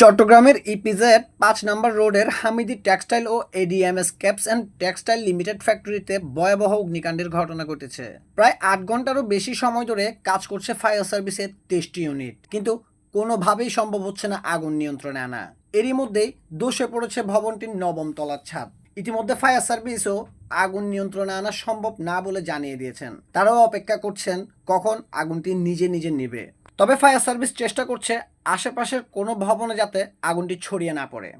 চট্টগ্রামের ইপিজেড পাঁচ নম্বর রোডের Hamidi textile O ADMS caps and textile limited ফ্যাক্টরিতে ভয়াবহ অগ্নিকাণ্ডের ঘটনা ঘটেছে। প্রায় আট ঘন্টারও বেশি সময় ধরে কাজ করছে ফায়ার সার্ভিসের তেইশটি ইউনিট, কিন্তু কোনোভাবেই সম্ভব হচ্ছে না আগুন নিয়ন্ত্রণে আনা। এরই মধ্যেই দোষে পড়েছে ভবনটির নবম তলার ছাদ। ইতিমধ্যে ফায়ার সার্ভিসও আগুন নিয়ন্ত্রণে আনা সম্ভব না বলে জানিয়ে দিয়েছেন। তারাও অপেক্ষা করছেন কখন আগুনটি নিজে নিজে নিবে। তবে ফায়ার সার্ভিস চেষ্টা করছে আশেপাশের কোনো ভবনে যাতে আগুনটি ছড়িয়ে না পড়ে।